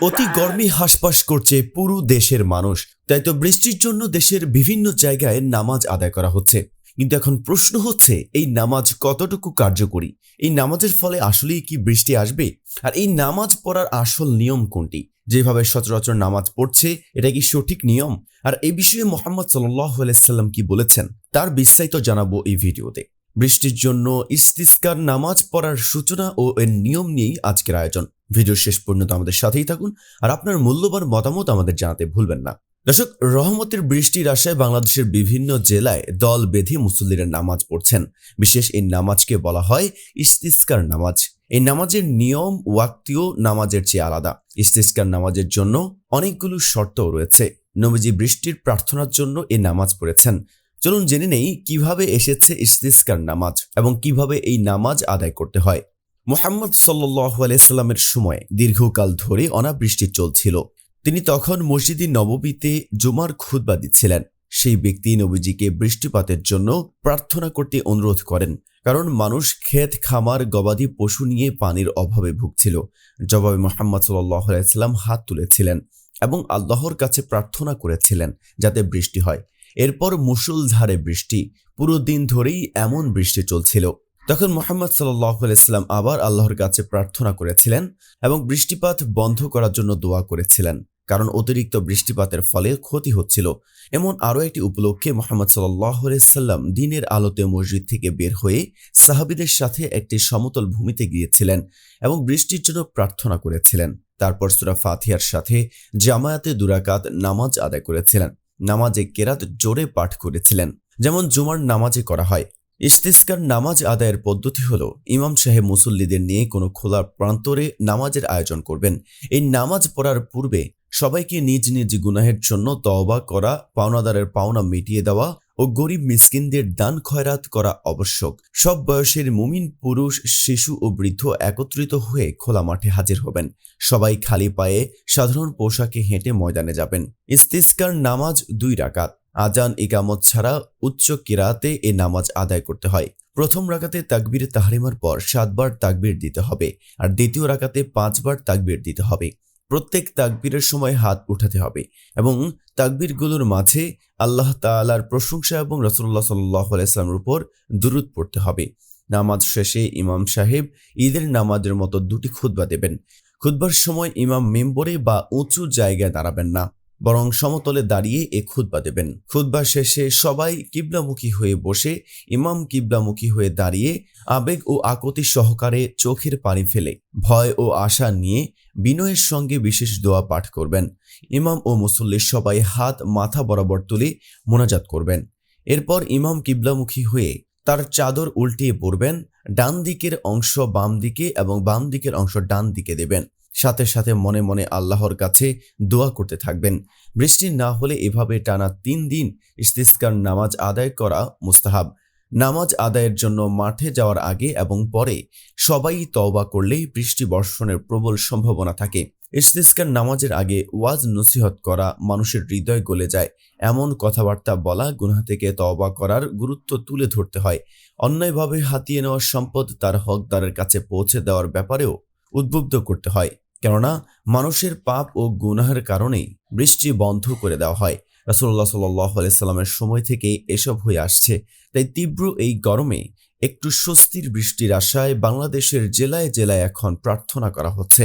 অতি গরমে হাসপাস করছে পুরো দেশের মানুষ। তাই তো বৃষ্টির জন্য দেশের বিভিন্ন জায়গায় নামাজ আদায় করা হচ্ছে। কিন্তু এখন প্রশ্ন হচ্ছে, এই নামাজ কতটুকু কার্যকরী? এই নামাজের ফলে আসলেই কি বৃষ্টি আসবে? আর এই নামাজ পড়ার আসল নিয়ম কোনটি? যেভাবে সচরাচর নামাজ পড়ছে, এটা কি সঠিক নিয়ম? আর এই বিষয়ে মোহাম্মদ সাল্লাহ আলাইসাল্লাম কি বলেছেন, তার বিস্তারিত জানাব এই ভিডিওতে। বৃষ্টির জন্য ইস্তিস্কার নামাজ পড়ার সূচনা ও এর নিয়ম নিয়েই আজকের আয়োজন। ভিডিও শেষ পর্যন্ত আমাদের সাথেই থাকুন আর আপনার মূল্যবান মতামত আমাদের জানাতে ভুলবেন না। দর্শক, রহমতের বৃষ্টির আশায় বাংলাদেশের বিভিন্ন জেলায় দল বেঁধে মুসল্লিরা নামাজ পড়ছেন। বিশেষ এই নামাজকে বলা হয় ইস্তিস্কার নামাজ। এই নামাজের নিয়ম, ওয়াক্তিও নামাজের চেয়ে আলাদা। ইস্তিস্কার নামাজের জন্য অনেকগুলো শর্তও রয়েছে। নবীজি বৃষ্টির প্রার্থনার জন্য এই নামাজ পড়েছেন। চলুন জেনে নেই কীভাবে এসেছে ইস্তিস্কার নামাজ এবং কীভাবে এই নামাজ আদায় করতে হয়। মোহাম্মদ সাল্লাহ আলাইস্লামের সময় দীর্ঘকাল ধরে অনাবৃষ্টি চলছিল। তিনি তখন মসজিদি নববীতে জুমার খুদ্া দিচ্ছিলেন। সেই ব্যক্তি নবীজিকে বৃষ্টিপাতের জন্য প্রার্থনা করতে অনুরোধ করেন, কারণ মানুষ ক্ষেত, খামার, গবাদি পশু নিয়ে পানির অভাবে ভুগছিল। জবাবে মোহাম্মদ আলাইস্লাম হাত তুলেছিলেন এবং আল্লাহর কাছে প্রার্থনা করেছিলেন যাতে বৃষ্টি হয়। এরপর মুসুলধারে বৃষ্টি, পুরো দিন ধরেই এমন বৃষ্টি চলছিল। তখন মোহাম্মদ সাল্লাম আবার আল্লাহর কাছে প্রার্থনা করেছিলেন এবং বৃষ্টিপাত বন্ধ করার জন্য দোয়া করেছিলেন। কারণ অতিরিক্ত বৃষ্টিপাতের ফলে ক্ষতি হচ্ছিল। এমন আরও একটি উপলক্ষে মোহাম্মদ সাল্লাম দিনের আলোতে মসজিদ থেকে বের হয়ে সাহাবিদের সাথে একটি সমতল ভূমিতে গিয়েছিলেন এবং বৃষ্টির জন্য প্রার্থনা করেছিলেন। তারপর সুরা ফাথিয়ার সাথে জামায়াতে দুরাকাত নামাজ আদায় করেছিলেন। নামাজে কেরাত জোরে পাঠ করেছিলেন। যেমন জুমার নামাজে করা হয়। ইস্তিস্কার নামাজ আদায়ের পদ্ধতি হল, ইমাম সাহেব মুসল্লিদের নিয়ে কোনো খোলা প্রান্তরে নামাজের আয়োজন করবেন। এই নামাজ পড়ার পূর্বে সবাইকে নিজ নিজ গুনাহের জন্য তওবা করা, পাওনাদারের পাওনা মিটিয়ে দেওয়া ও গরিব মিসকিনদের দান খয়রাত করা আবশ্যক। সব বয়সের মুমিন, পুরুষ, শিশু ও বৃদ্ধ একত্রিত হয়ে খোলা মাঠে হাজির হবেন। সবাই খালি পায়ে সাধারণ পোশাকে হেঁটে ময়দানে যাবেন। ইস্তিস্কার নামাজ দুই রাকাত। আজান, ইকামত ছাড়া উচ্চ কিরাতে এ নামাজ আদায় করতে হয়। প্রথম রাকাতে তাকবীর তাহরিমার পর সাতবার তাকবির দিতে হবে। আর দ্বিতীয় রাকাতে পাঁচবার তাকবির দিতে হবে। প্রত্যেক তাকবীরের সময় হাত উঠাতে হবে এবং তাকবীরগুলোর মাঝে আল্লাহ তালার প্রশংসা এবং রসুল্লাহ সাল্লাহ উপর দুরুদ পড়তে হবে। নামাজ শেষে ইমাম সাহেব ঈদের নামাজের মতো দুটি খুতবা দেবেন। খুতবার সময় ইমাম মেম্বরে বা উঁচু জায়গায় দাঁড়াবেন না। বরং সমতলে দাঁড়িয়ে এ খুতবা দেবেন। খুতবা শেষে সবাই কিবলামুখী হয়ে বসে ইমাম কিবলামুখী হয়ে দাঁড়িয়ে আবেগ ও আকতি সহকারে চোখের পানি ফেলে, ভয় ও আশা নিয়ে বিনয়ের সঙ্গে বিশেষ দোয়া পাঠ করবেন। ইমাম ও মুসল্লির সবাই হাত মাথা বরাবর তুলে মোনাজাত করবেন। এরপর ইমাম কিবলামুখী হয়ে তার চাদর উল্টিয়ে পড়বেন ডান দিকের অংশ বাম দিকে এবং বাম দিকের অংশ ডান দিকে দেবেন। সাথে সাথে মনে মনে আল্লাহর কাছে দোয়া করতে থাকবেন। বৃষ্টি না হলে এভাবে টানা তিন দিন ইস্তিস্কার নামাজ আদায় করা মুস্তাহাব। নামাজ আদায়ের জন্য মাঠে যাওয়ার আগে এবং পরে সবাই তওবা করলেই বৃষ্টি বর্ষণের প্রবল সম্ভাবনা থাকে। ইস্তিস্কার নামাজের আগে ওয়াজ নসিহত করা মানুষের হৃদয় গলে যায়। এমন কথাবার্তা বলা গুনাহ থেকে তওবা করার গুরুত্ব তুলে ধরতে হয়। অন্যায়ভাবে হাতিয়ে নেওয়া সম্পদ তার হকদারের কাছে পৌঁছে দেওয়ার ব্যাপারেও উদ্বুদ্ধ করতে হয়। কেননা মানুষের পাপ ও গুনাহের কারণেই বৃষ্টি বন্ধ করে দেওয়া হয়। রাসুল্লাহ সাল্লামের সময় থেকে এসব হয়ে আসছে। তাই তীব্র এই গরমে একটু স্বস্তির বৃষ্টির আশায় বাংলাদেশের জেলায় জেলায় এখন প্রার্থনা করা হচ্ছে।